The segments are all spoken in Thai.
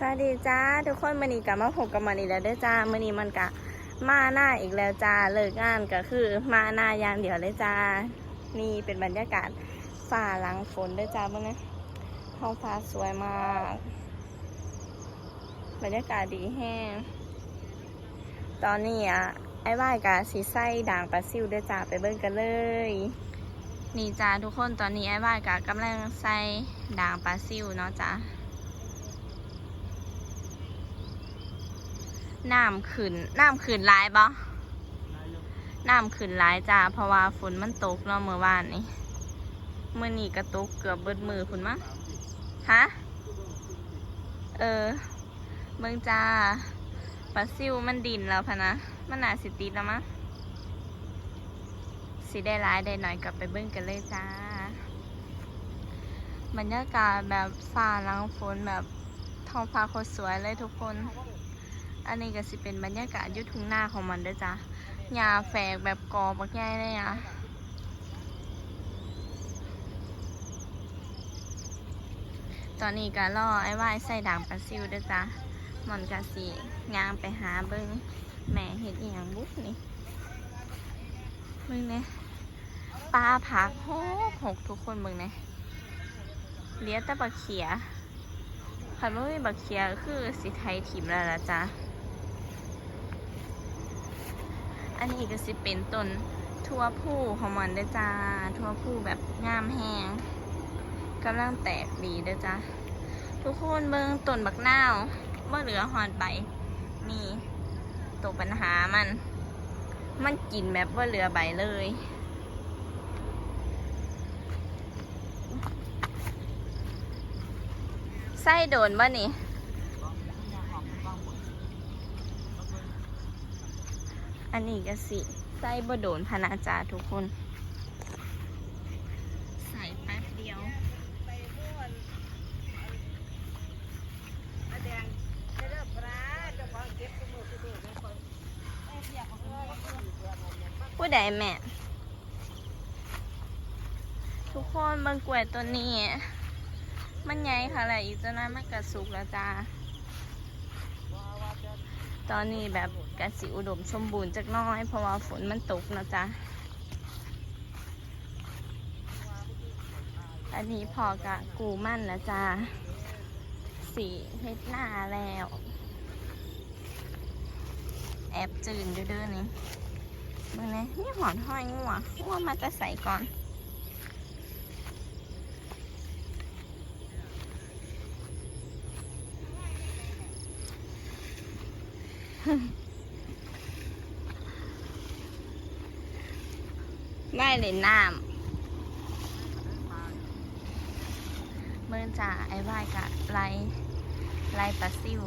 สวัสดีจ้าทุกคนมันนี้กลับมาพบกับมันอีกแล้วด้อจ้ามันนี้มันกะมาหน้าอีกแล้วจ้าเลิกงานก็คือมาหน้ายางเดียวเลยจ้านี่เป็นบรรยากาศฝ่าหลังฝนด้อจ้าเบ้างนะท้องฟ้าสวยมาก บรรยากาศดีแห้งตอนนี้อะไอ้ว่ายกะสีไส้ด่างปลาซิวด้อจ้าไปเบิ่งกันเลย นี่จ้าทุกคนตอนนี้ไอ้ว่ายกะกำลังใส่ด่างปลาซิวเนาะจ้า น้ำขึ้นน้ำขึ้นหลายบ่น้ำขึ้นหลายจ้า เพราะว่าฝนมันตกเนาะเมื่อวานนี้เมื่อนี้ก็ตกเกือบเบิดมือคุณมะฮะ เออเบิ่งจ้าปลาซิวมันดินแล้วพะนะ มันน่าสิติดแล้วมะสิได้ร้ายได้หน่อยกลับไปเบิ่งกันเลยจ้า บรรยากาศแบบฟ้าลังฝนแบบท้องฟ้าโคตรสวยเลยทุกคน อันนี้ก็สิเป็นบรรยากาศยุทุ่งหน้าของมันด้วยจ้ะหญ้าแฝกแบบกอบักใหญ่เลยอะตอนนี้ก็ล่อไอ้ว่ายใส่ด่างปลาซิวด้วยจ้ะมันก็สิย่างไปหาเบิ้งแม่เห็ดอหย่างบุ๊กนี่เบิ้งเนี่ยปลาผักหกหกทุกคนเบิ้งเนี่ยเลี้ยแต่บักเขียคันว่มีบักเขียคือสิไทยถิ่มแล้วละจ้ะ อันนี้ก็สิเป็นต้นทั่วผู้ของมันเด้อจ้า ทั่วผู้แบบงามแหงกำลังแตกดีเด้อจ้าทุกคนเบิ่งต้นบักนาวว่าเหลือหอนใบนี่ตัวปัญหามัน มันกินแบบว่าเหลือใบเลย ไส้โดนบ่นี่ อันนี้ก็สิไส้บโดนพนาจาทุกคน ใส่แป๊บเดียวผู้ใดแม่ ทุกคนเบางกล้วยตัวนี้ มันใหญ่ค่ะแหละอีกจะน้อยมันกระสุกแล้วจ้า ตอนนี้แบบ กสิอุดมสมบูรณ์จักน้อย เพราะว่าฝนมันตกนะจ๊ะ อันนี้พอกะกูมั่นแล้วจ้าสีเฮ็ดหน้าแล้ว แอบจืนเด้อๆนี่มึงนี่ยนี่หอนห้อยงัวงัวมาจะใส่ก่อนได้ เล่นน้ำเมื่อจ่าไอ้วายกะไลไลปลาซิว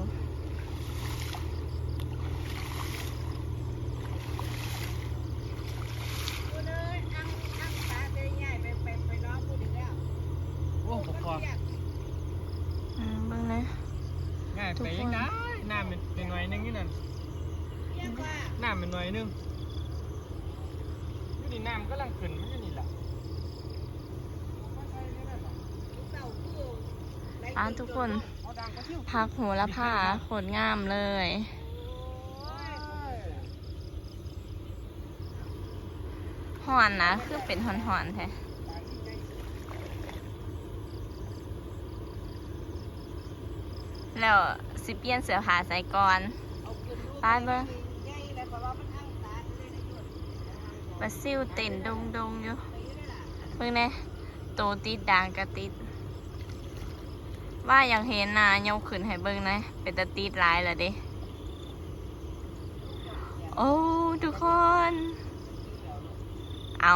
โอ้ผมพอ อืมเบิ่งนะ ง่าย ทุก ไป คน ยังได้น้ำเป็นหน่อยนึงนี่นั่นน้ำเป็นหน่อยนึงอยู่ นี่น้ำก็ลังขึ้นมันอยู่นี่แหละอ่าทุกคนพักโหัวละผ้าขนงามเลย หอนนะ คือเป็นหอนๆแท้แล้วสิเปลี่ยนเสื้อผ้าใส่ก่อนไปเบิ่ง ปลาซิวเต้นดงดงๆอยู่เบิ่งแน่โตติดด่างกระติด ว่าอยากเห็นนะยกขึ้นให้เบิ่งนะ เป็นตะติดหลายแล้วเด้โอ้ ทุกคน เอา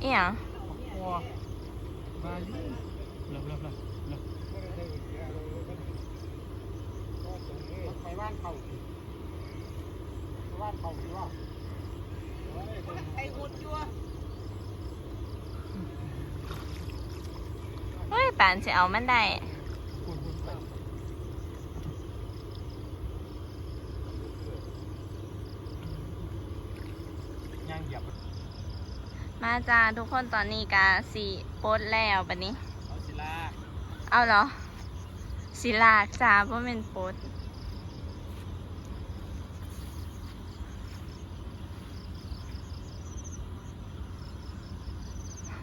เอียงพอมาอยู่เลิกเลิกเลิกเลิกไปบ้านเขา บ้าเขาที่ว่าไอ้คนจัวเฮ้ยป่านจะเอามันได้มาจ้าทุกคนตอนนี้กาสีโพสแล้วบัดนี้ เอาเหรอศิลากจ้าเพราะเป็นโปด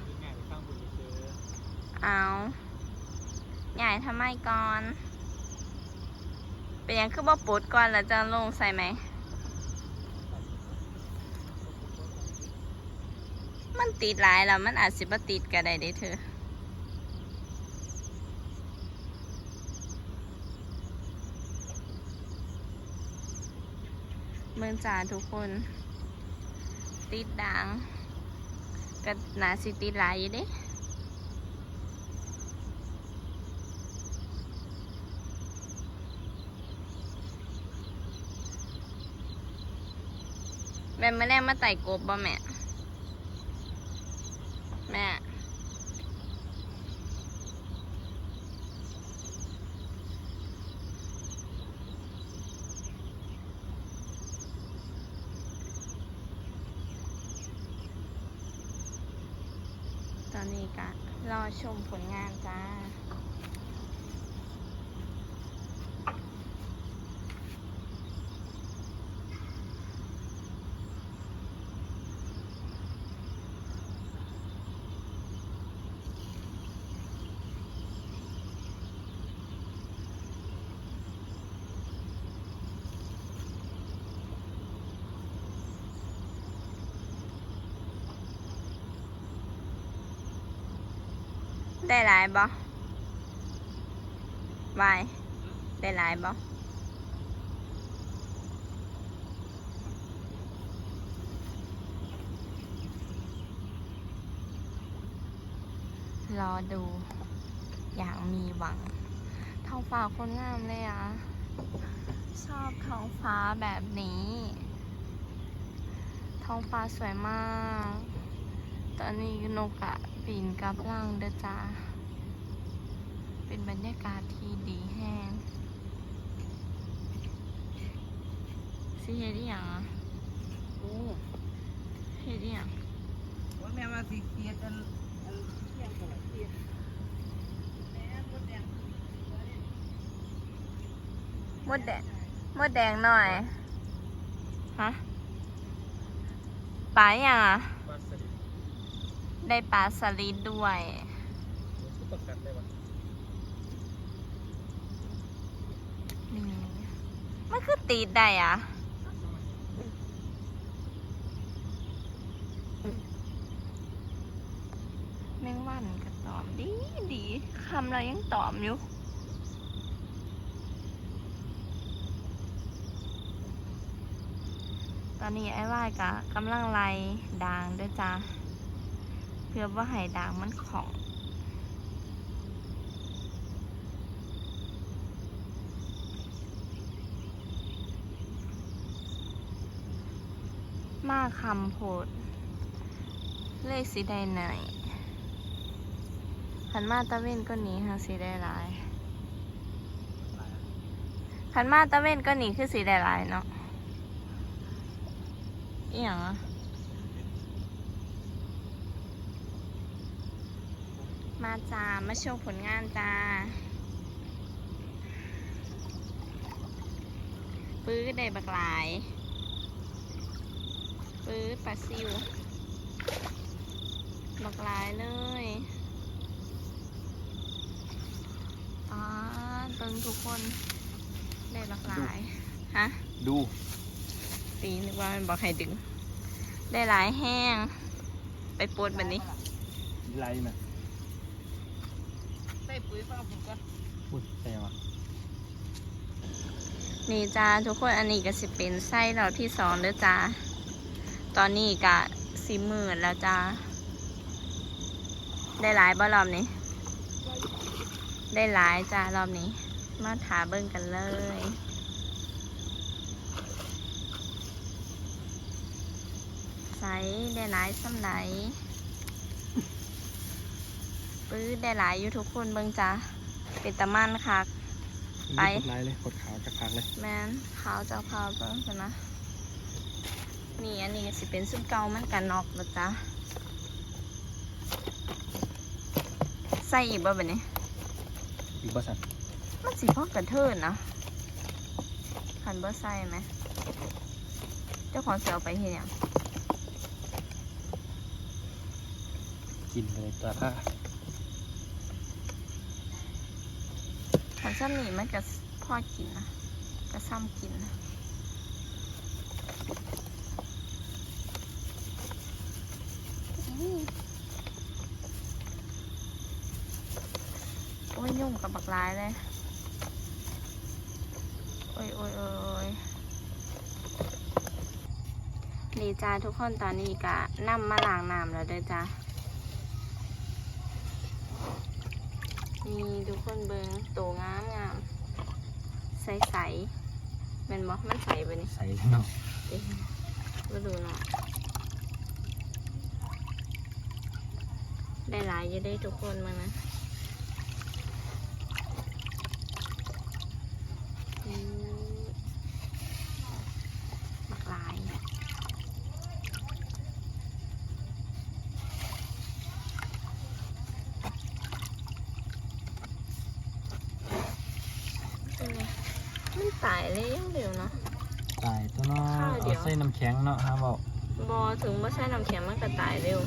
ยังไงข้างบนเจอ เอาใหญ่ทำไมก่อน เป็นยังคือบ่ปดก่อนแล้วจะลงใส่ไหม มันติดหลายแล้ว มันอาจสิบติดก็ได้เด้เธอเมืองจ่าทุกคน ติดดังก็น่าสิติดหลายอยู่เด้ แม่ไม่ได้มาไต่กบบ่แม่ แม่ ตอนนี้ก็รอชมผลงานจ้า ได้หลายบ่วายได้หลายบ่รอดู อย่างมีหวังท้องฟ้าคนงามเลยอะ ชอบท้องฟ้าแบบนี้ ท้องฟ้าสวยมาก ตอนนี้นกอะปีนกับล่างเด้อจ้า เป็นบรรยากาศที่ดีแห้งสิเฮ็ดอีหยังอะโอ้เฮ็ดอีหยังว่าแม่มาสีเขียดอันอันเที่ยงกันละเขียดแม่มดแดงมดแดงมดแดงหน่อย ฮะปลาอหย่างอะปลาสลิด ได้ปลาสลิดด้วย นี่มันคือตีดได้อะแมงวันก็ตอมดีดีคำเรายังตอมอยู่ตอนนี้ไอ้ว่ายกะกำลังไล่ด่างด้วยจ้า พื่อว่าให้ด่างมันของมาคำโพด เลขสีได้หนขันมาตะเวนก็หนีค่ะสีได้หลายขันมาตะเวนก็หนีคือสีได้หลายเนาะอีหยังอะ มาจ้า มาโชว์ผลงานจ้า ปื้อได้บักหลาย ปื้ดปลาซิว บักหลายเลยอ๋อเติงทุกคน ได้บักหลาย ฮะ ดูตีนึกว่ามันบอกให้ดึง ได้หลายแห้ง ไปปวดแบบนี้ไรไห ปุ๋ยฟังผมก่อนพูดใช่ปะนี่จ้าทุกคนอันนี้ก็สิเป็นไส้เราที่สองเด้อจ้า ตอนนี้กะสี่หมื่นแล้วจ้า ได้หลายบ่รอบนี้ ได้หลายจ้ารอบนี้ มาถาเบิ่งกันเลยใสได้หลายสำไหน ปื้อได้หลายอยู่ทุกคนเบิ่งจ้าเป็นตะมันคัก ไปกดไลค์เลยกดขาวจักพักเลยแมนขาวจากขาวเพิ่มกันนะนี่อันนี้ก็สิเป็นซุปเกามันกันนอกนะจ๊ะใส่อีกบ่แบบนี้อีกบ่สันมันสีพ่อกระเทินนะคันเบอร์ไซไหมเจ้าของเสียเอาไปเห็นยังกินเลยตัวค่ะ คันซ้ำนี่มันก็พ่อกินนะก็ซ้ำกินนะอื้อโอ้ยยุ่งกับบักร้ายเลยโอ้ยโอ้ยโอ้ยอ้ยดีจ้าทุกคนตอนนี้กะนำมาล้างน้ำแล้วเด้อจ้า นี่ทุกคนเบิงโตงามงามใสใสๆเป็นบอกมันใสไปนี่ใส่เนาะเอ๊ะมาดูเนาะได้หลายอยังได้ทุกคนมานะอืมบักหลาย เป็นไงมัน ตายเลยยังเดียวเนาะ ตายตัวเนาะข้าวเดี๋เอายว ใส่น้ำแข็งเนาะฮะบอกบอถึงว่าใช้น้ำแข็งมันก็ตายเร็ว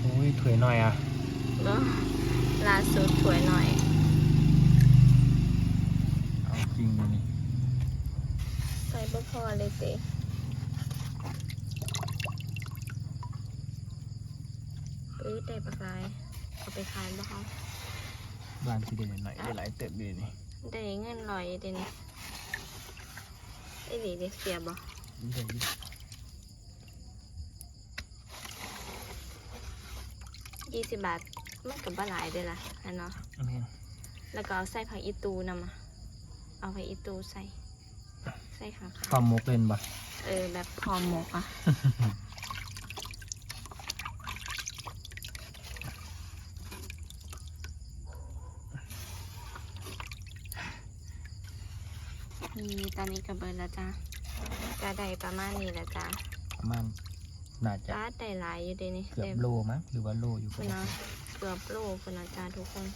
โอ้ยถวยหน่อยอะเนาะล่าสุดถวยหน่อยเอาจริงเลยนี่ใส่บ่พอเลยเตปื้อได้ปลากรายเอาไปขายบ่เขา บ้านที่เด่นหน่อยได้หลายเติบเลยนี่ได้เงินลอยเดยวนี่ไอ้หลีเด็กเสียบ่เด่นยี่สิบบาทมันกับบ่หลายเด้อล่ะอันเนาะอันนี้แล้วก็เอาใส่ผักอีตูนำมาเอาผักอีตูใส่ ใส่ข้างความมุกเล่นบ่ๆเออแบบพอหมกอะ ตอนนี้กระเบิดแล้วจ้าจะได้ประมาณนี้แล้วจ้าประมาณน่าจะจ้าได้หลายอยู่เดยวนี่เกือบโลมั้งหรือว่าโลอยู่คุณนะเกือบโลคุณนะจ้าทุกคน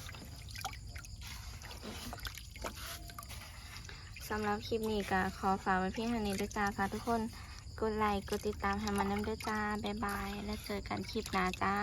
สำหรับคลิปนี้ก็ขอฝากไว้เพียงเท่านี้ด้วยจ้าค่ะทุกคนกดไลค์กดติดตามให้มันน้ำด้วยจ้าบ๊ายบาย แล้วเจอกันคลิปหน้าจ้า